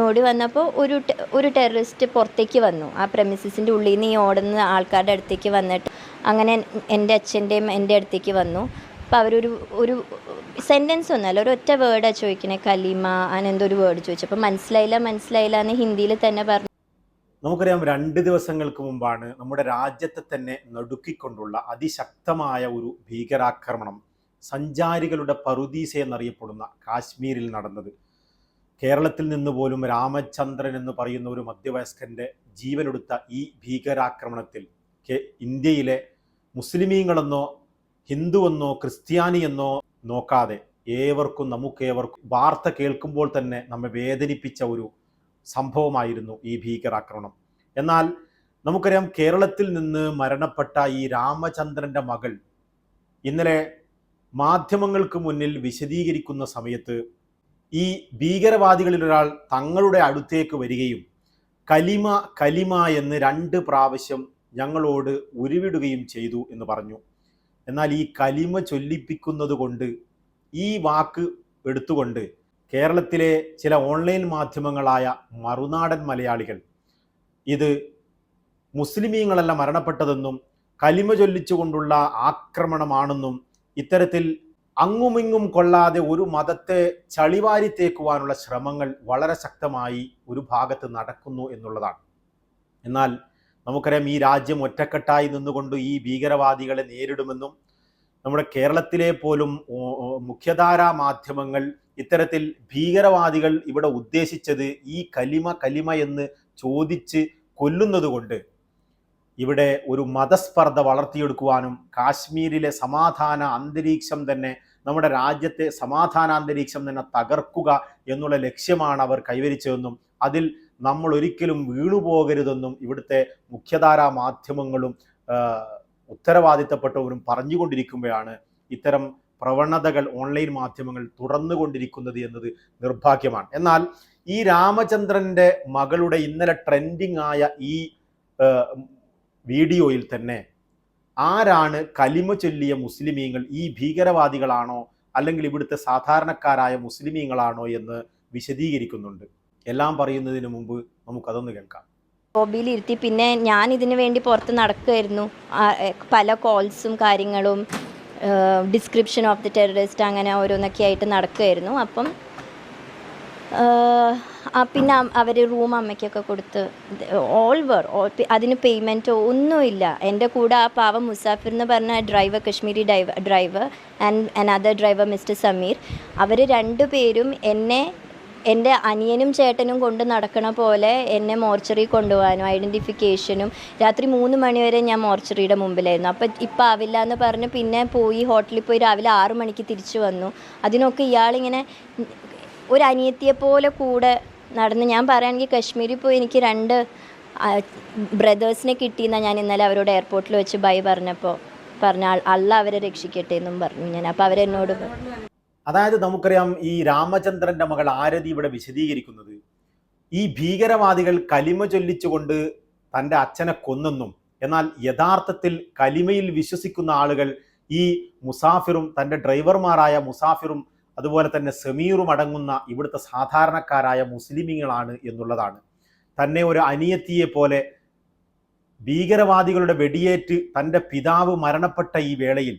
ഓടി വന്നപ്പോൾ ഒരു ഒരു ടെററിസ്റ്റ് പുറത്തേക്ക് വന്നു. ആ പ്രമിസസിന്റെ ഉള്ളിൽ നിന്ന് ഈ ഓടുന്ന ആൾക്കാരുടെ അടുത്തേക്ക് വന്നിട്ട് അങ്ങനെ എന്റെ അച്ഛന്റെയും എന്റെ അടുത്തേക്ക് വന്നു. അപ്പോൾ അവരൊരു ഒരു സെന്റൻസ് ഒന്നല്ല ഒരു ഒറ്റ വേർഡാണ് ചോദിക്കണേ. കലിമ അങ്ങനെ ഒരു വേർഡ് ചോദിച്ചു. അപ്പോൾ മനസ്സിലായില്ല മനസ്സിലായില്ല എന്ന് ഹിന്ദിയിൽ തന്നെ പറഞ്ഞു. നമുക്കറിയാം രണ്ട് ദിവസങ്ങൾക്ക് മുമ്പാണ് നമ്മുടെ രാജ്യത്തെ തന്നെ നടുക്കിക്കൊണ്ടുള്ള അതിശക്തമായ ഒരു ഭീകരാക്രമണം സഞ്ചാരികളുടെ പറുദീസ എന്നറിയപ്പെടുന്ന കാശ്മീരിൽ നടന്നത്. കേരളത്തിൽ നിന്ന് പോലും രാമചന്ദ്രൻ എന്ന് പറയുന്ന ഒരു മധ്യവയസ്കന്റെ ജീവനെടുത്ത ഈ ഭീകരാക്രമണത്തിൽ ഇന്ത്യയിലെ മുസ്ലിമീങ്ങളെന്നോ ഹിന്ദുവെന്നോ ക്രിസ്ത്യാനിയെന്നോ നോക്കാതെ ഏവർക്കും നമുക്കേവർക്കും വാർത്ത കേൾക്കുമ്പോൾ തന്നെ നമ്മെ വേദനിപ്പിച്ച ഒരു സംഭവമായിരുന്നു ഈ ഭീകരാക്രമണം. എന്നാൽ നമുക്കറിയാം കേരളത്തിൽ നിന്ന് മരണപ്പെട്ട ഈ രാമചന്ദ്രന്റെ മകൾ ഇന്നലെ മാധ്യമങ്ങൾക്ക് മുന്നിൽ വിശദീകരിക്കുന്ന സമയത്ത് ഈ ഭീകരവാദികളിൽ ഒരാൾ തങ്ങളുടെ അടുത്തേക്ക് വരികയും കലിമ കലിമ എന്ന് രണ്ട് പ്രാവശ്യം ഞങ്ങളോട് ഉരുവിടുകയും ചെയ്തു എന്ന് പറഞ്ഞു. എന്നാൽ ഈ കലിമ ചൊല്ലിപ്പിക്കുന്നത് കൊണ്ട് ഈ വാക്ക് എടുത്തുകൊണ്ട് കേരളത്തിലെ ചില ഓൺലൈൻ മാധ്യമങ്ങളായ മറുനാടൻ മലയാളികൾ ഇത് മുസ്ലിമീങ്ങളല്ല മരണപ്പെട്ടതെന്നും കലിമ ചൊല്ലിച്ചുകൊണ്ടുള്ള ആക്രമണമാണെന്നും ഇത്തരത്തിൽ അങ്ങുമിങ്ങും കൊള്ളാതെ ഒരു മതത്തെ ചളിവാരി തേക്കുവാനുള്ള ശ്രമങ്ങൾ വളരെ ശക്തമായി ഒരു ഭാഗത്ത് നടക്കുന്നു എന്നുള്ളതാണ്. എന്നാൽ നമുക്കറിയാം ഈ രാജ്യം ഒറ്റക്കെട്ടായി നിന്നുകൊണ്ട് ഈ ഭീകരവാദികളെ നേരിടുമെന്നും നമ്മുടെ കേരളത്തിലെ പോലും മുഖ്യധാരാ മാധ്യമങ്ങൾ ഇത്തരത്തിൽ ഭീകരവാദികൾ ഇവിടെ ഉദ്ദേശിച്ചത് ഈ കലിമ കലിമ എന്ന് ചോദിച്ച് കൊല്ലുന്നത് കൊണ്ട് ഇവിടെ ഒരു മതസ്പർദ്ധ വളർത്തിയെടുക്കുവാനും കാശ്മീരിലെ സമാധാന അന്തരീക്ഷം തന്നെ നമ്മുടെ രാജ്യത്തെ സമാധാന അന്തരീക്ഷം തന്നെ തകർക്കുക എന്നുള്ള ലക്ഷ്യമാണ് അവർ കൈവരിച്ചതെന്നും അതിൽ നമ്മൾ ഒരിക്കലും വീണുപോകരുതെന്നും ഇവിടുത്തെ മുഖ്യധാരാ മാധ്യമങ്ങളും ഉത്തരവാദിത്തപ്പെട്ടവരും പറഞ്ഞുകൊണ്ടിരിക്കുമ്പോഴാണ് ഇത്തരം പ്രവണതകൾ ഓൺലൈൻ മാധ്യമങ്ങൾ തുറന്നുകൊണ്ടിരിക്കുന്നത് എന്നത് നിർഭാഗ്യമാണ്. എന്നാൽ ഈ രാമചന്ദ്രന്റെ മകളുടെ ഇന്നലെ ട്രെൻഡിങ് ആയ ഈ വീഡിയോയിൽ തന്നെ ആരാണ് കലിമ ചൊല്ലിയ മുസ്ലിമീങ്ങൾ? ഈ ഭീകരവാദികളാണോ? അല്ലെങ്കിൽ ഇവിടുത്തെ സാധാരണക്കാരായ മുസ്ലിമീങ്ങളാണോ എന്ന് വിശദീകരിക്കുന്നുണ്ട്. എല്ലാം പറയുന്നതിന് മുമ്പ് നമുക്കതൊന്ന് കേൾക്കാം. ഹോബിയിലിരുത്തി പിന്നെ ഞാൻ ഇതിന് വേണ്ടി പുറത്ത് നടക്കുമായിരുന്നു പല കോൾസും കാര്യങ്ങളും ഡിസ്ക്രിപ്ഷൻ ഓഫ് ദി ടെററിസ്റ്റ് അങ്ങനെ ഓരോന്നൊക്കെ ആയിട്ട് നടക്കുമായിരുന്നു അപ്പം പിന്നെ അവർ റൂം അമ്മയ്ക്കൊക്കെ കൊടുത്ത് ഓൾ വർ അതിന് പേയ്മെന്റോ ഒന്നുമില്ല എന്റെ കൂടെ ആ പാവം മുസാഫിർ എന്ന് പറഞ്ഞ driver Kashmiri driver driver and another driver mister Sameer അവർ രണ്ടുപേരും എന്നെ എന്റെ അനിയനും ചേട്ടനും കൊണ്ട് നടക്കണ പോലെ എന്നെ മോർച്ചറി കൊണ്ടുപോകാനും ഐഡന്റിഫിക്കേഷനും രാത്രി മൂന്ന് മണിവരെ ഞാൻ മോർച്ചറിയുടെ മുമ്പിലായിരുന്നു. അപ്പം ഇപ്പം ആവില്ല എന്ന് പറഞ്ഞ് പിന്നെ പോയി ഹോട്ടലിൽ പോയി രാവിലെ ആറു മണിക്ക് തിരിച്ചു വന്നു. അതിനൊക്കെ ഇയാളിങ്ങനെ ഒരു അനിയത്തിയെ പോലെ കൂടെ നടന്ന് ഞാൻ പറയുകയാണെങ്കിൽ കശ്മീരിൽ പോയി എനിക്ക് രണ്ട് ബ്രദേഴ്സിനെ കിട്ടിയെന്നാണ് ഞാൻ ഇന്നലെ അവരോട് എയർപോർട്ടിൽ വെച്ച് ബൈ പറഞ്ഞപ്പോൾ പറഞ്ഞ "അൾ- അള്ള അവരെ രക്ഷിക്കട്ടെ എന്നും പറഞ്ഞു ഞാൻ. അപ്പോൾ അവരെന്നോട് അതായത് നമുക്കറിയാം ഈ രാമചന്ദ്രന്റെ മകൾ ആരതി ഇവിടെ വിശദീകരിക്കുന്നത്. ഈ ഭീകരവാദികൾ കലിമ ചൊല്ലിച്ചുകൊണ്ട് തന്റെ അച്ഛനെ കൊന്നെന്നും എന്നാൽ യഥാർത്ഥത്തിൽ കലിമയിൽ വിശ്വസിക്കുന്ന ആളുകൾ ഈ മുസാഫിറും തന്റെ ഡ്രൈവർമാരായ മുസാഫിറും അതുപോലെ തന്നെ സമീറും അടങ്ങുന്ന ഇവിടുത്തെ സാധാരണക്കാരായ മുസ്ലിമീങ്ങളാണ് എന്നുള്ളതാണ്. തന്നെ ഒരു അനിയത്തിയെ പോലെ ഭീകരവാദികളുടെ വെടിയേറ്റ് തന്റെ പിതാവ് മരണപ്പെട്ട ഈ വേളയിൽ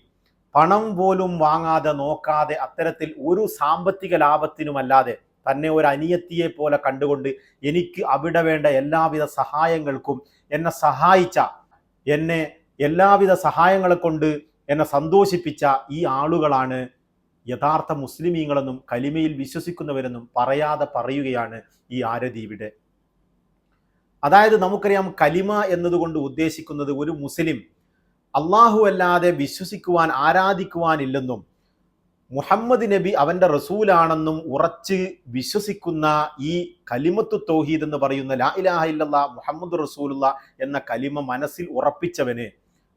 പണം പോലും വാങ്ങാതെ നോക്കാതെ അത്തരത്തിൽ ഒരു സാമ്പത്തിക ലാഭത്തിനുമല്ലാതെ തന്നെ ഒരു അനിയത്തിയെ പോലെ കണ്ടുകൊണ്ട് എനിക്ക് അവിടെ വേണ്ട എല്ലാവിധ സഹായങ്ങൾക്കും എന്നെ സഹായിച്ച എന്നെ എല്ലാവിധ സഹായങ്ങളെ കൊണ്ട് എന്നെ സന്തോഷിപ്പിച്ച ഈ ആളുകളാണ് യഥാർത്ഥ മുസ്ലിമീങ്ങളെന്നും കലിമയിൽ വിശ്വസിക്കുന്നവരെന്നും പറയാതെ പറയുകയാണ് ഈ ആരതി അതായത് നമുക്കറിയാം കലിമ എന്നതുകൊണ്ട് ഉദ്ദേശിക്കുന്നത് ഒരു മുസ്ലിം അള്ളാഹു അല്ലാതെ വിശ്വസിക്കുവാൻ ആരാധിക്കുവാനില്ലെന്നും മുഹമ്മദ് നബി അവന്റെ റസൂലാണെന്നും ഉറച്ച് വിശ്വസിക്കുന്ന ഈ കലിമത്തു തോഹീദ് എന്ന് പറയുന്ന ലാ ഇലാഹ ഇല്ലല്ലാ മുഹമ്മദ് റസൂലുള്ള എന്ന കലിമ മനസ്സിൽ ഉറപ്പിച്ചവന്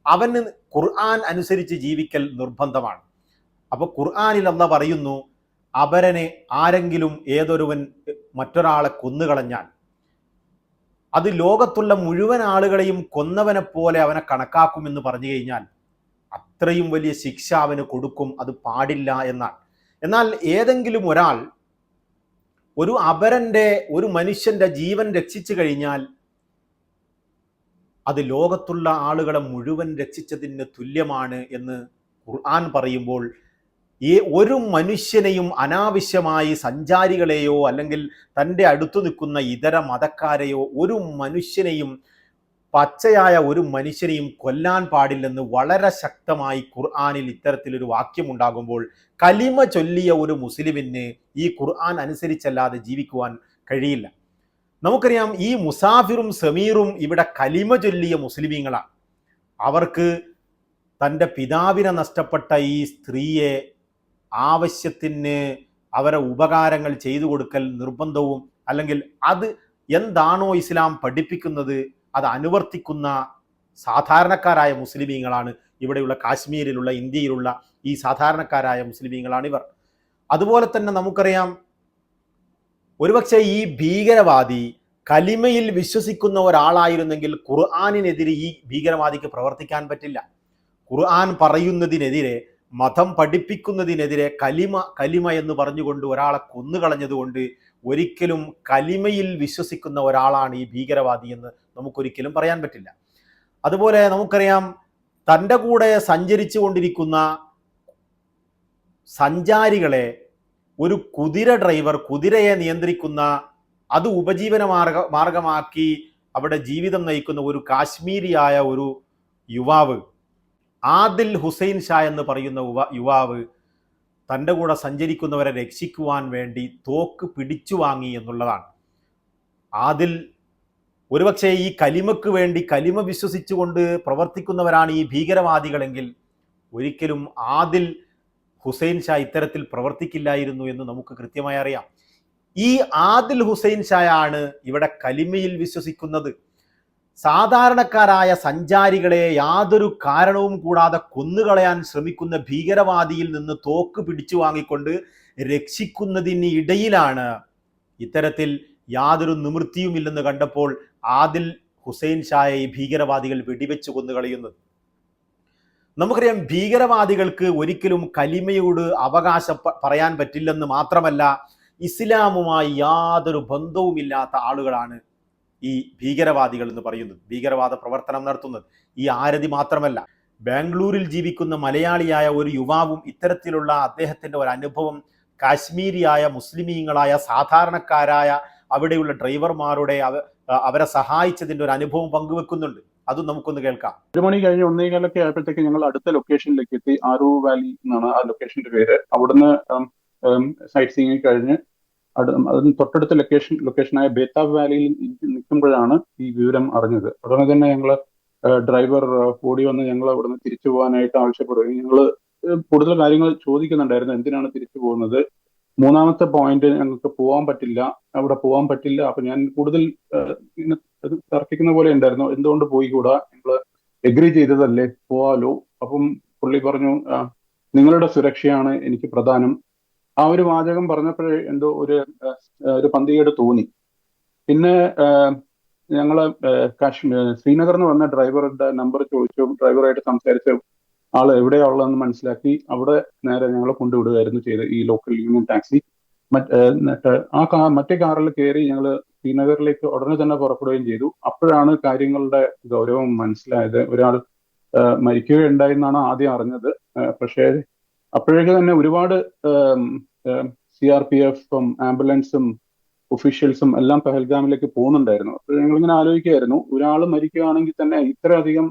അവന് ഖുർആൻ അനുസരിച്ച് ജീവിക്കൽ നിർബന്ധമാണ്. അപ്പൊ ഖുർആാനിൽ അല്ല പറയുന്നു അപരനെ ആരെങ്കിലും ഏതൊരുവൻ മറ്റൊരാളെ കൊന്നുകളഞ്ഞാൽ അത് ലോകത്തുള്ള മുഴുവൻ ആളുകളെയും കൊന്നവനെ പോലെ അവനെ കണക്കാക്കുമെന്ന് പറഞ്ഞു കഴിഞ്ഞാൽ അത്രയും വലിയ ശിക്ഷ അവന് കൊടുക്കും അത് പാടില്ല എന്നാണ് എന്നാൽ ഏതെങ്കിലും ഒരാൾ ഒരു അപരന്റെ ഒരു മനുഷ്യന്റെ ജീവൻ രക്ഷിച്ചു കഴിഞ്ഞാൽ അത് ലോകത്തുള്ള ആളുകളെ മുഴുവൻ രക്ഷിച്ചതിന് തുല്യമാണ് എന്ന് ഖുർആൻ പറയുമ്പോൾ ഈ ഒരു മനുഷ്യനെയും അനാവശ്യമായി സഞ്ചാരികളെയോ അല്ലെങ്കിൽ തന്റെ അടുത്തു നിൽക്കുന്ന ഇതര മതക്കാരെയോ ഒരു മനുഷ്യനെയും പച്ചയായ ഒരു മനുഷ്യനെയും കൊല്ലാൻ പാടില്ലെന്ന് വളരെ ശക്തമായി ഖുർആാനിൽ ഇത്തരത്തിലൊരു വാക്യമുണ്ടാകുമ്പോൾ കലിമ ചൊല്ലിയ ഒരു മുസ്ലിമിന് ഈ ഖുർആൻ അനുസരിച്ചല്ലാതെ ജീവിക്കുവാൻ കഴിയില്ല. നമുക്കറിയാം ഈ മുസാഫിറും സമീറും ഇവിടെ കലിമ ചൊല്ലിയ മുസ്ലിമീങ്ങളാണ്. അവർക്ക് തന്റെ പിതാവിനെ നഷ്ടപ്പെട്ട ഈ സ്ത്രീയെ ആവശ്യത്തിന് അവരെ ഉപകാരങ്ങൾ ചെയ്തു കൊടുക്കൽ നിർബന്ധവും അല്ലെങ്കിൽ അത് എന്താണോ ഇസ്ലാം പഠിപ്പിക്കുന്നത് അത് അനുവർത്തിക്കുന്ന സാധാരണക്കാരായ മുസ്ലിമീങ്ങളാണ് ഇവിടെയുള്ള കാശ്മീരിലുള്ള ഇന്ത്യയിലുള്ള ഈ സാധാരണക്കാരായ മുസ്ലിമീങ്ങളാണ് ഇവർ. അതുപോലെ തന്നെ നമുക്കറിയാം ഒരുപക്ഷെ ഈ ഭീകരവാദി കലിമയിൽ വിശ്വസിക്കുന്ന ഒരാളായിരുന്നെങ്കിൽ ഖുർആാനിനെതിരെ ഈ ഭീകരവാദിക്ക് പ്രവർത്തിക്കാൻ പറ്റില്ല. ഖുർആൻ പറയുന്നതിനെതിരെ മതം പഠിപ്പിക്കുന്നതിനെതിരെ കലിമ കലിമ എന്ന് പറഞ്ഞുകൊണ്ട് ഒരാളെ കൊന്നുകളഞ്ഞതുകൊണ്ട് ഒരിക്കലും കലിമയിൽ വിശ്വസിക്കുന്ന ഒരാളാണ് ഈ ഭീകരവാദി എന്ന് നമുക്കൊരിക്കലും പറയാൻ പറ്റില്ല. അതുപോലെ നമുക്കറിയാം തന്റെ കൂടെ സഞ്ചരിച്ചു കൊണ്ടിരിക്കുന്ന സഞ്ചാരികളെ ഒരു കുതിര ഡ്രൈവർ കുതിരയെ നിയന്ത്രിക്കുന്ന അത് ഉപജീവന മാർഗ മാർഗമാക്കി അവിടെ ജീവിതം നയിക്കുന്ന ഒരു കാശ്മീരിയായ ഒരു യുവാവ് ആദിൽ ഹുസൈൻ ഷാ എന്ന് പറയുന്ന യുവാവ് തന്റെ കൂടെ സഞ്ചരിക്കുന്നവരെ രക്ഷിക്കുവാൻ വേണ്ടി തോക്ക് പിടിച്ചു വാങ്ങി എന്നുള്ളതാണ്. ആദിൽ ഒരുപക്ഷെ ഈ കലിമക്ക് വേണ്ടി കലിമ വിശ്വസിച്ചുകൊണ്ട് പ്രവർത്തിക്കുന്നവരാണ് ഈ ഭീകരവാദികളെങ്കിൽ ഒരിക്കലും ആദിൽ ഹുസൈൻ ഷാ ഇത്തരത്തിൽ പ്രവർത്തിക്കില്ലായിരുന്നു എന്ന് നമുക്ക് കൃത്യമായി അറിയാം. ഈ ആദിൽ ഹുസൈൻ ഷായാണ് ഇവിടെ കലിമയിൽ വിശ്വസിക്കുന്നത്. സാധാരണക്കാരായ സഞ്ചാരികളെ യാതൊരു കാരണവും കൂടാതെ കൊന്നുകളയാൻ ശ്രമിക്കുന്ന ഭീകരവാദിയിൽ നിന്ന് തോക്ക് പിടിച്ചു വാങ്ങിക്കൊണ്ട് രക്ഷിക്കുന്നതിന് ഇടയിലാണ് ഇത്തരത്തിൽ യാതൊരു നിവൃത്തിയുമില്ലെന്ന് കണ്ടപ്പോൾ ആദിൽ ഹുസൈൻ ഷായെ ഈ ഭീകരവാദികൾ വെടിവെച്ച് കൊന്നുകളയുന്നത്. നമുക്കറിയാം ഭീകരവാദികൾക്ക് ഒരിക്കലും കലിമയോട് അവകാശ പറയാൻ പറ്റില്ലെന്ന് മാത്രമല്ല ഇസ്ലാമുമായി യാതൊരു ബന്ധവുമില്ലാത്ത ആളുകളാണ് ഈ ഭീകരവാദികൾ എന്ന് പറയുന്നത് ഭീകരവാദ പ്രവർത്തനം നടത്തുന്നത് ഈ ആരതി മാത്രമല്ല. ബാംഗ്ലൂരിൽ ജീവിക്കുന്ന മലയാളിയായ ഒരു യുവാവും ഇത്തരത്തിലുള്ള അദ്ദേഹത്തിന്റെ ഒരു അനുഭവം കാശ്മീരിയായ മുസ്ലിമീങ്ങളായ സാധാരണക്കാരായ അവിടെയുള്ള ഡ്രൈവർമാരുടെ അവരെ സഹായിച്ചതിന്റെ ഒരു അനുഭവം പങ്കുവെക്കുന്നുണ്ട്. അതും നമുക്കൊന്ന് കേൾക്കാം. ഒരു മണി കഴിഞ്ഞ് ഒന്നേകാലൊക്കെ ആയപ്പോഴത്തേക്ക് ഞങ്ങൾ അടുത്ത ലൊക്കേഷനിലേക്ക് എത്തി. ആറു വാലി എന്നാണ് ആ ലൊക്കേഷന്റെ പേര്. അവിടുന്ന് സൈറ്റ് സീയിങ് കഴിഞ്ഞ് അതിന് തൊട്ടടുത്ത ലൊക്കേഷൻ ലൊക്കേഷനായ ബേത്താബ് വാലിയിൽ നിൽക്കുമ്പോഴാണ് ഈ വിവരം അറിഞ്ഞത്. ഉടനെ തന്നെ ഞങ്ങൾ ഡ്രൈവർ ഓടി വന്ന് ഞങ്ങൾ അവിടുന്ന് തിരിച്ചു പോകാനായിട്ട് ആവശ്യപ്പെടുകയും ഞങ്ങൾ കൂടുതൽ കാര്യങ്ങൾ ചോദിക്കുന്നുണ്ടായിരുന്നു. എന്തിനാണ് തിരിച്ചു പോകുന്നത്? മൂന്നാമത്തെ പോയിന്റ് ഞങ്ങൾക്ക് പോകാൻ പറ്റില്ല. അവിടെ പോകാൻ പറ്റില്ല. അപ്പൊ ഞാൻ കൂടുതൽ തർക്കിക്കുന്ന പോലെ ഉണ്ടായിരുന്നു. എന്തുകൊണ്ട് പോയി കൂടാ ഞങ്ങൾ എഗ്രി ചെയ്തതല്ലേ? പോവാലോ? അപ്പം പുള്ളി പറഞ്ഞു നിങ്ങളുടെ സുരക്ഷയാണ് എനിക്ക് പ്രധാനം. ആ ഒരു വാചകം പറഞ്ഞപ്പോഴേ എന്തോ ഒരു ഒരു പന്തികേട് തോന്നി. പിന്നെ ഞങ്ങൾ കാശ്മീർ ശ്രീനഗറിൽ വന്ന ഡ്രൈവറുടെ നമ്പർ ചോദിച്ചു. ഡ്രൈവറായിട്ട് സംസാരിച്ചു ആൾ എവിടെയാ ഉള്ളതെന്ന് മനസ്സിലാക്കി. അവിടെ നേരെ ഞങ്ങൾ കൊണ്ടുവിടുകയായിരുന്നു ചെയ്ത് ഈ ലോക്കൽ യൂണിയൻ ടാക്സി. മറ്റ് ആ, കാ മറ്റേ കാറിൽ കയറി ഞങ്ങൾ ശ്രീനഗറിലേക്ക് ഉടനെ തന്നെ പുറപ്പെടുകയും ചെയ്തു. അപ്പോഴാണ് കാര്യങ്ങളുടെ ഗൗരവം മനസ്സിലായത്. ഒരാൾ മരിക്കുകയുണ്ടായി എന്നാണ് ആദ്യം അറിഞ്ഞത്. പക്ഷേ അപ്പോഴേക്ക് തന്നെ ഒരുപാട് സി ആർ പി എഫും ആംബുലൻസും ഒഫീഷ്യൽസും എല്ലാം പെഹൽഗാമിലേക്ക് പോകുന്നുണ്ടായിരുന്നു. അപ്പോൾ ഞങ്ങളിങ്ങനെ ആലോചിക്കുകയായിരുന്നു. ഒരാൾ മരിക്കുകയാണെങ്കിൽ തന്നെ ഇത്രയധികം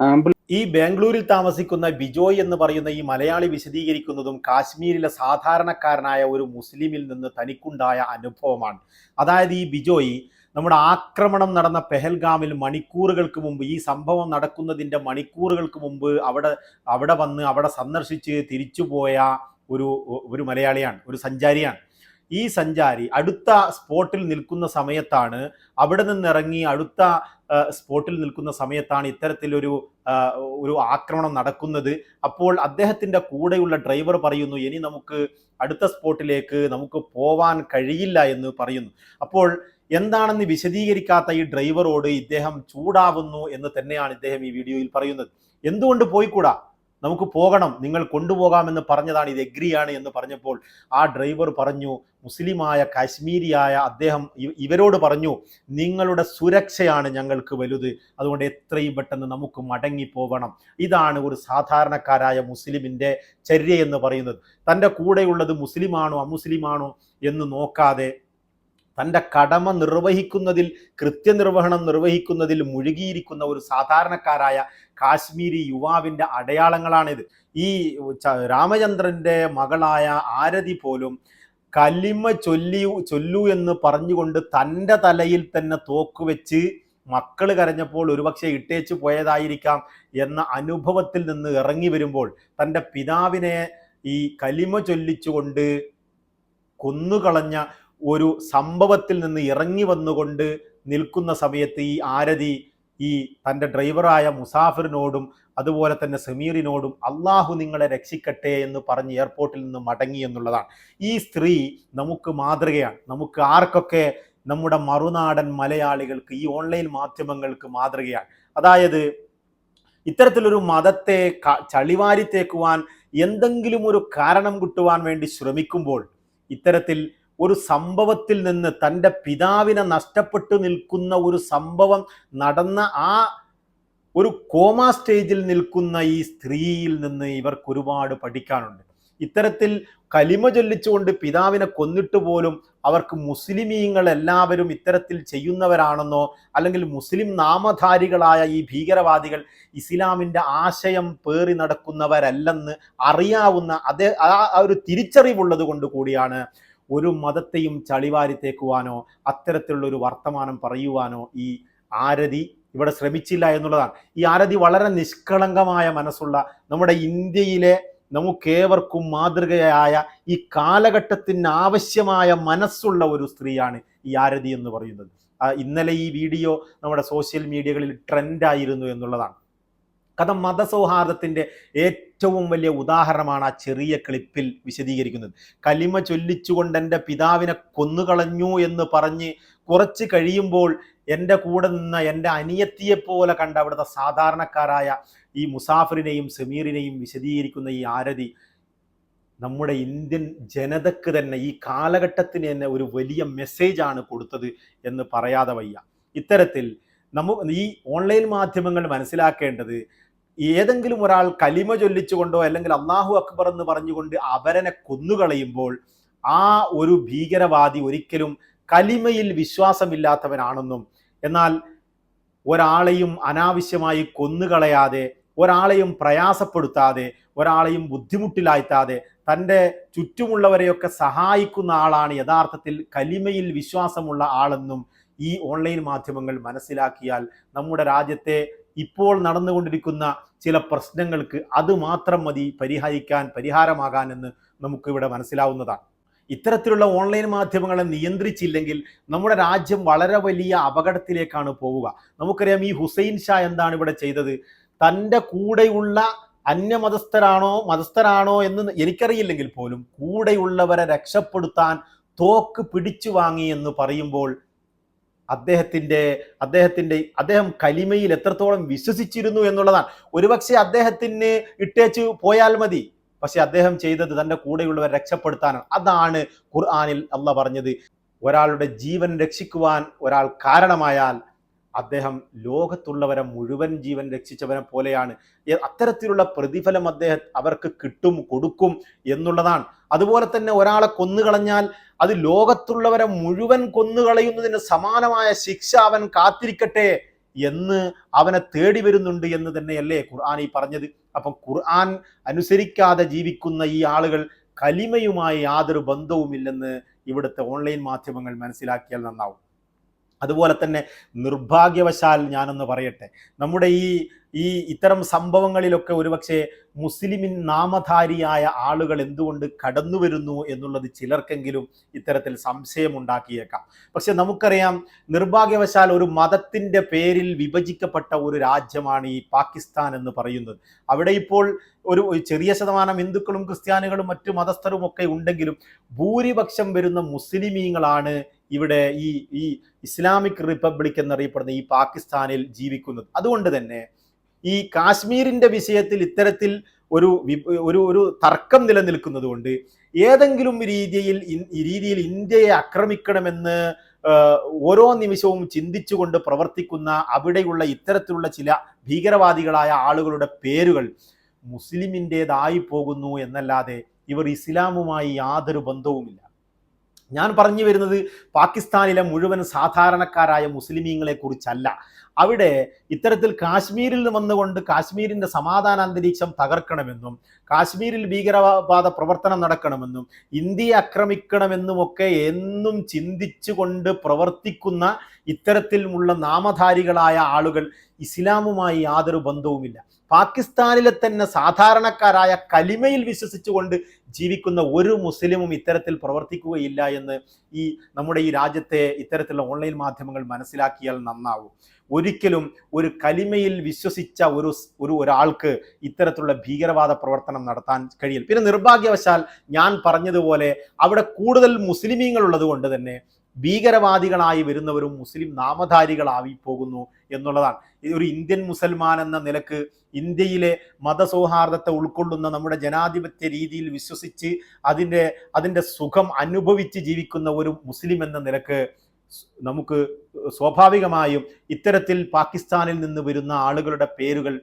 ആംബുലൻസ് ഈ ബാംഗ്ലൂരിൽ താമസിക്കുന്ന ബിജോയ് എന്ന് പറയുന്ന ഈ മലയാളി വിശദീകരിക്കുന്നതും കാശ്മീരിലെ സാധാരണക്കാരനായ ഒരു മുസ്ലിമിൽ നിന്ന് തനിക്കുണ്ടായ അനുഭവമാണ്. അതായത് ഈ ബിജോയ് നമ്മുടെ ആക്രമണം നടന്ന പെഹൽഗാമിൽ മണിക്കൂറുകൾക്ക് മുമ്പ് ഈ സംഭവം നടക്കുന്നതിന്റെ മണിക്കൂറുകൾക്ക് മുമ്പ് അവിടെ അവിടെ വന്ന് അവിടെ സന്ദർശിച്ച് തിരിച്ചുപോയ ഒരു ഒരു മലയാളിയാണ് ഒരു സഞ്ചാരിയാണ്. ഈ സഞ്ചാരി അടുത്ത സ്പോട്ടിൽ നിൽക്കുന്ന സമയത്താണ് അവിടെ നിന്നിറങ്ങി അടുത്ത സ്പോട്ടിൽ നിൽക്കുന്ന സമയത്താണ് ഇത്തരത്തിലൊരു ഒരു ആക്രമണം നടക്കുന്നത്. അപ്പോൾ അദ്ദേഹത്തിന്റെ കൂടെയുള്ള ഡ്രൈവർ പറയുന്നു ഇനി നമുക്ക് അടുത്ത സ്പോട്ടിലേക്ക് നമുക്ക് പോവാൻ കഴിയില്ല എന്ന് പറയുന്നു. അപ്പോൾ എന്താണെന്ന് വിശദീകരിക്കാത്ത ഈ ഡ്രൈവറോട് ഇദ്ദേഹം ചൂടാവുന്നു എന്ന് തന്നെയാണ് ഇദ്ദേഹം ഈ വീഡിയോയിൽ പറയുന്നത്. എന്തുകൊണ്ട് പോയിക്കൂടാ? നമുക്ക് പോകണം നിങ്ങൾ കൊണ്ടുപോകാമെന്ന് പറഞ്ഞതാണ് ഇത് എഗ്രിയാണ് എന്ന് പറഞ്ഞപ്പോൾ ആ ഡ്രൈവർ പറഞ്ഞു മുസ്ലിമായ കാശ്മീരിയായ അദ്ദേഹം ഇവരോട് പറഞ്ഞു നിങ്ങളുടെ സുരക്ഷയാണ് ഞങ്ങൾക്ക് വലുത് അതുകൊണ്ട് എത്രയും പെട്ടെന്ന് നമുക്ക് മടങ്ങി പോകണം ഇതാണ് ഒരു സാധാരണക്കാരായ മുസ്ലിമിന്റെ ചര്യ എന്ന് പറയുന്നത്. തന്റെ കൂടെയുള്ളത് മുസ്ലിമാണോ അമുസ്ലിമാണോ എന്ന് നോക്കാതെ തന്റെ കടമ നിർവഹിക്കുന്നതിൽ കൃത്യനിർവഹണം നിർവഹിക്കുന്നതിൽ മുഴുകിയിരിക്കുന്ന ഒരു സാധാരണക്കാരായ കാശ്മീരി യുവാവിന്റെ അടയാളങ്ങളാണിത്. ഈ രാമചന്ദ്രന്റെ മകളായ ആരതി പോലും കലിമ ചൊല്ലി ചൊല്ലു എന്ന് പറഞ്ഞുകൊണ്ട് തന്റെ തലയിൽ തന്നെ തോക്ക് വെച്ച് മക്കൾ കരഞ്ഞപ്പോൾ ഒരുപക്ഷെ ഇട്ടേച്ച് പോയതായിരിക്കാം എന്ന അനുഭവത്തിൽ നിന്ന് ഇറങ്ങി വരുമ്പോൾ തന്റെ പിതാവിനെ ഈ കലിമ ചൊല്ലിച്ചുകൊണ്ട് കൊന്നുകളഞ്ഞ ഒരു സംഭവത്തിൽ നിന്ന് ഇറങ്ങി വന്നുകൊണ്ട് നിൽക്കുന്ന സമയത്ത് ഈ ആരതി ഈ തന്റെ ഡ്രൈവറായ മുസാഫിറിനോടും അതുപോലെ തന്നെ സമീറിനോടും അള്ളാഹു നിങ്ങളെ രക്ഷിക്കട്ടെ എന്ന് പറഞ്ഞ് എയർപോർട്ടിൽ നിന്ന് മടങ്ങി എന്നുള്ളതാണ്. ഈ സ്ത്രീ നമുക്ക് മാതൃകയാണ്. നമുക്ക് ആർക്കൊക്കെ നമ്മുടെ മറുനാടൻ മലയാളികൾക്ക് ഈ ഓൺലൈൻ മാധ്യമങ്ങൾക്ക് മാതൃകയാണ്. അതായത് ഇത്തരത്തിലൊരു മതത്തെ ചളിവാരിത്തേക്കുവാൻ എന്തെങ്കിലും ഒരു കാരണം കിട്ടുവാൻ വേണ്ടി ശ്രമിക്കുമ്പോൾ ഇത്തരത്തിൽ ഒരു സംഭവത്തിൽ നിന്ന് തന്റെ പിതാവിനെ നഷ്ടപ്പെട്ടു നിൽക്കുന്ന ഒരു സംഭവം നടന്ന ആ ഒരു കോമ സ്റ്റേജിൽ നിൽക്കുന്ന ഈ സ്ത്രീയിൽ നിന്ന് ഇവർക്ക് ഒരുപാട് പഠിക്കാനുണ്ട്. ഇത്തരത്തിൽ കലിമ ചൊല്ലിച്ചുകൊണ്ട് പിതാവിനെ കൊന്നിട്ട് പോലും അവർക്ക് മുസ്ലിമീങ്ങൾ എല്ലാവരും ഇത്തരത്തിൽ ചെയ്യുന്നവരാണെന്നോ അല്ലെങ്കിൽ മുസ്ലിം നാമധാരികളായ ഈ ഭീകരവാദികൾ ഇസ്ലാമിന്റെ ആശയം പേറി നടക്കുന്നവരല്ലെന്ന് അറിയാവുന്ന അതേ ആ ഒരു തിരിച്ചറിവുള്ളത് കൊണ്ട് കൂടിയാണ് ഒരു മതത്തെയും ചളിവാരിത്തേക്കുവാനോ അത്തരത്തിലുള്ള ഒരു വർത്തമാനം പറയുവാനോ ഈ ആരതി ഇവിടെ ശ്രമിച്ചില്ല എന്നുള്ളതാണ്. ഈ ആരതി വളരെ നിഷ്കളങ്കമായ മനസ്സുള്ള നമ്മുടെ ഇന്ത്യയിലെ നമുക്കേവർക്കും മാതൃകയായ ഈ കാലഘട്ടത്തിന് ആവശ്യമായ മനസ്സുള്ള ഒരു സ്ത്രീയാണ് ഈ ആരതി എന്ന് പറയുന്നത്. ഇന്നലെ ഈ വീഡിയോ നമ്മുടെ സോഷ്യൽ മീഡിയകളിൽ ട്രെൻഡായിരുന്നു എന്നുള്ളതാണ്. കഥ മതസൗഹാർദ്ദത്തിന്റെ ഏറ്റവും വലിയ ഉദാഹരണമാണ് ആ ചെറിയ ക്ലിപ്പിൽ വിശദീകരിക്കുന്നത്. കലിമ ചൊല്ലിച്ചുകൊണ്ട് എന്റെ പിതാവിനെ കൊന്നുകളഞ്ഞു എന്ന് പറഞ്ഞ് കുറച്ച് കഴിയുമ്പോൾ എന്റെ കൂടെ നിന്ന എന്റെ അനിയത്തിയെപ്പോലെ കണ്ട അവിടുത്തെ സാധാരണക്കാരായ ഈ മുസാഫിറിനെയും സമീറിനെയും വിശദീകരിക്കുന്ന ഈ ആരതി നമ്മുടെ ഇന്ത്യൻ ജനതക്ക് തന്നെ ഈ കാലഘട്ടത്തിന് തന്നെ ഒരു വലിയ മെസ്സേജാണ് കൊടുത്തത് എന്ന് പറയാതെ വയ്യ. ഇത്തരത്തിൽ നമ്മ ഈ ഓൺലൈൻ മാധ്യമങ്ങൾ മനസ്സിലാക്കേണ്ടത് ഏതെങ്കിലും ഒരാൾ കലിമ ചൊല്ലിച്ചുകൊണ്ടോ അല്ലെങ്കിൽ അള്ളാഹു അക്ബർ എന്ന് പറഞ്ഞുകൊണ്ട് അവരനെ കൊന്നുകളയുമ്പോൾ ആ ഒരു ഭീകരവാദി ഒരിക്കലും കലിമയിൽ വിശ്വാസമില്ലാത്തവനാണെന്നും എന്നാൽ ഒരാളെയും അനാവശ്യമായി കൊന്നുകളയാതെ ഒരാളെയും പ്രയാസപ്പെടുത്താതെ ഒരാളെയും ബുദ്ധിമുട്ടിലാഴ്ത്താതെ തന്റെ ചുറ്റുമുള്ളവരെയൊക്കെ സഹായിക്കുന്ന ആളാണ് യഥാർത്ഥത്തിൽ കലിമയിൽ വിശ്വാസമുള്ള ആളെന്നും ഈ ഓൺലൈൻ മാധ്യമങ്ങൾ മനസ്സിലാക്കിയാൽ നമ്മുടെ രാജ്യത്തെ ഇപ്പോൾ നടന്നുകൊണ്ടിരിക്കുന്ന ചില പ്രശ്നങ്ങൾക്ക് അത് മാത്രം മതി പരിഹരിക്കാൻ പരിഹാരമാകാൻ എന്ന് നമുക്കിവിടെ മനസ്സിലാവുന്നതാണ്. ഇത്തരത്തിലുള്ള ഓൺലൈൻ മാധ്യമങ്ങളെ നിയന്ത്രിച്ചില്ലെങ്കിൽ നമ്മുടെ രാജ്യം വളരെ വലിയ അപകടത്തിലേക്കാണ് പോവുക. നമുക്കറിയാം ഈ ഹുസൈൻ ഷാ എന്താണ് ഇവിടെ ചെയ്തത്? തന്റെ കൂടെയുള്ള അന്യമതസ്ഥരാണോ മതസ്ഥരാണോ എന്ന് എനിക്കറിയില്ലെങ്കിൽ പോലും കൂടെയുള്ളവരെ രക്ഷപ്പെടുത്താൻ തോക്ക് പിടിച്ചു വാങ്ങി എന്ന് പറയുമ്പോൾ അദ്ദേഹത്തിന്റെ അദ്ദേഹത്തിന്റെ അദ്ദേഹം കലിമയിൽ എത്രത്തോളം വിശ്വസിച്ചിരുന്നു എന്നുള്ളതാണ്. ഒരുപക്ഷെ അദ്ദേഹത്തിന് ഇട്ടേച്ച് പോയാൽ മതി. പക്ഷെ അദ്ദേഹം ചെയ്തത് തന്റെ കൂടെയുള്ളവരെ രക്ഷപ്പെടുത്താനാണ്. അതാണ് ഖുർആാനിൽ അല്ല പറഞ്ഞത്. ഒരാളുടെ ജീവൻ രക്ഷിക്കുവാൻ ഒരാൾ കാരണമായാൽ അദ്ദേഹം ലോകത്തുള്ളവരെ മുഴുവൻ ജീവൻ രക്ഷിച്ചവനെ പോലെയാണ്. അത്തരത്തിലുള്ള പ്രതിഫലം അദ്ദേഹം അവർക്ക് കിട്ടും കൊടുക്കും എന്നുള്ളതാണ്. അതുപോലെ തന്നെ ഒരാളെ കൊന്നുകളഞ്ഞാൽ അത് ലോകത്തുള്ളവരെ മുഴുവൻ കൊന്നുകളയുന്നതിന് സമാനമായ ശിക്ഷ അവൻ കാത്തിരിക്കട്ടെ എന്ന് അവനെ തേടി വരുന്നുണ്ട് എന്ന് തന്നെയല്ലേ ഖുർആൻ ഈ പറഞ്ഞത്. അപ്പം ഖുർആൻ അനുസരിക്കാതെ ജീവിക്കുന്ന ഈ ആളുകൾ കലിമയുമായി യാതൊരു ബന്ധവുമില്ലെന്ന് ഇവിടുത്തെ ഓൺലൈൻ മാധ്യമങ്ങൾ മനസ്സിലാക്കിയാൽ നന്നാവും. അതുപോലെ തന്നെ നിർഭാഗ്യവശാൽ ഞാനൊന്ന് പറയട്ടെ. നമ്മുടെ ഈ ഈ ഇത്തരം സംഭവങ്ങളിലൊക്കെ ഒരുപക്ഷെ മുസ്ലിമിൻ നാമധാരിയായ ആളുകൾ എന്തുകൊണ്ട് കടന്നു വരുന്നു എന്നുള്ളത് ചിലർക്കെങ്കിലും ഇത്തരത്തിൽ സംശയമുണ്ടാക്കിയേക്കാം. പക്ഷെ നമുക്കറിയാം നിർഭാഗ്യവശാൽ ഒരു മതത്തിന്റെ പേരിൽ വിഭജിക്കപ്പെട്ട ഒരു രാജ്യമാണ് ഈ പാകിസ്ഥാൻ എന്ന് പറയുന്നത്. അവിടെ ഇപ്പോൾ ഒരു ചെറിയ ശതമാനം ഹിന്ദുക്കളും ക്രിസ്ത്യാനികളും മറ്റു മതസ്ഥരും ഒക്കെ ഉണ്ടെങ്കിലും ഭൂരിപക്ഷം വരുന്ന മുസ്ലിമീങ്ങളാണ് ഇവിടെ ഈ ഈ ഇസ്ലാമിക് റിപ്പബ്ലിക് എന്നറിയപ്പെടുന്ന ഈ പാകിസ്ഥാനിൽ ജീവിക്കുന്നത്. അതുകൊണ്ട് തന്നെ ഈ കാശ്മീരിന്റെ വിഷയത്തിൽ ഇത്തരത്തിൽ ഒരു ഒരു ഒരു തർക്കം നിലനിൽക്കുന്നത് കൊണ്ട് ഏതെങ്കിലും രീതിയിൽ രീതിയിൽ ഇന്ത്യയെ ആക്രമിക്കണമെന്ന് ഓരോ നിമിഷവും ചിന്തിച്ചുകൊണ്ട് പ്രവർത്തിക്കുന്ന അവിടെയുള്ള ഇത്തരത്തിലുള്ള ചില ഭീകരവാദികളായ ആളുകളുടെ പേരുകൾ മുസ്ലിമിന്റെതായി പോകുന്നു എന്നല്ലാതെ ഇവർ ഇസ്ലാമുമായി യാതൊരു ബന്ധവുമില്ല. ഞാൻ പറഞ്ഞു വരുന്നത് പാകിസ്ഥാനിലെ മുഴുവൻ സാധാരണക്കാരായ മുസ്ലിമീങ്ങളെ കുറിച്ചല്ല. അവിടെ ഇത്തരത്തിൽ കാശ്മീരിൽ നിന്ന് വന്നുകൊണ്ട് കാശ്മീരിന്റെ സമാധാന അന്തരീക്ഷം തകർക്കണമെന്നും കാശ്മീരിൽ ഭീകരവാദ പ്രവർത്തനം നടക്കണമെന്നും ഇന്ത്യയെ ആക്രമിക്കണമെന്നുമൊക്കെ എന്നും ചിന്തിച്ചുകൊണ്ട് പ്രവർത്തിക്കുന്ന ഇത്തരത്തിലുള്ള നാമധാരികളായ ആളുകൾ ഇസ്ലാമുമായി യാതൊരു ബന്ധവുമില്ല. പാകിസ്ഥാനിലെ തന്നെ സാധാരണക്കാരായ കലിമയിൽ വിശ്വസിച്ചുകൊണ്ട് ജീവിക്കുന്ന ഒരു മുസ്ലിമും ഇത്തരത്തിൽ പ്രവർത്തിക്കുകയില്ല എന്ന് ഈ നമ്മുടെ ഈ രാജ്യത്തെ ഇത്തരത്തിലുള്ള ഓൺലൈൻ മാധ്യമങ്ങൾ മനസ്സിലാക്കിയാൽ നന്നാവും. ഒരിക്കലും ഒരു കലിമയിൽ വിശ്വസിച്ച ഒരു ഒരു ഒരാൾക്ക് ഇത്തരത്തിലുള്ള ഭീകരവാദ പ്രവർത്തനം നടത്താൻ കഴിയില്ല. പിന്നെ നിർഭാഗ്യവശാൽ ഞാൻ പറഞ്ഞതുപോലെ അവിടെ കൂടുതൽ മുസ്ലിമീങ്ങൾ ഉള്ളത് കൊണ്ട് തന്നെ ഭീകരവാദികളായി വരുന്നവരും മുസ്ലിം നാമധാരികളായി പോകുന്നു എന്നുള്ളതാണ്. ഒരു ഇന്ത്യൻ മുസൽമാൻ എന്ന നിലയ്ക്ക് ഇന്ത്യയിലെ മതസൗഹാർദ്ദത്തെ ഉൾക്കൊള്ളുന്ന നമ്മുടെ ജനാധിപത്യ രീതിയിൽ വിശ്വസിച്ച് അതിന്റെ അതിന്റെ സുഖം അനുഭവിച്ച് ജീവിക്കുന്ന ഒരു മുസ്ലിം എന്ന നിലയ്ക്ക് നമുക്ക് സ്വാഭാവികമായും ഇത്തരത്തിൽ പാകിസ്ഥാനിൽ നിന്ന് വരുന്ന ആളുകളുടെ പേരുകൾ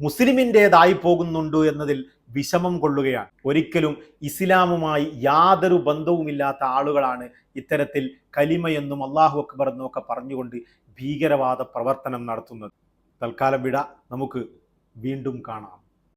മുസ്ലിമിന്റെതായി പോകുന്നുണ്ട് എന്നതിൽ വിഷമം കൊള്ളുകയാണ്. ഒരിക്കലും ഇസ്ലാമുമായി യാതൊരു ബന്ധവുമില്ലാത്ത ആളുകളാണ് ഇത്തരത്തിൽ കലിമയെന്നും അള്ളാഹു അക്ബർ എന്നൊക്കെ പറഞ്ഞുകൊണ്ട് ഭീകരവാദ പ്രവർത്തനം നടത്തുന്നത്. തൽക്കാലം വിട. നമുക്ക് വീണ്ടും കാണാം.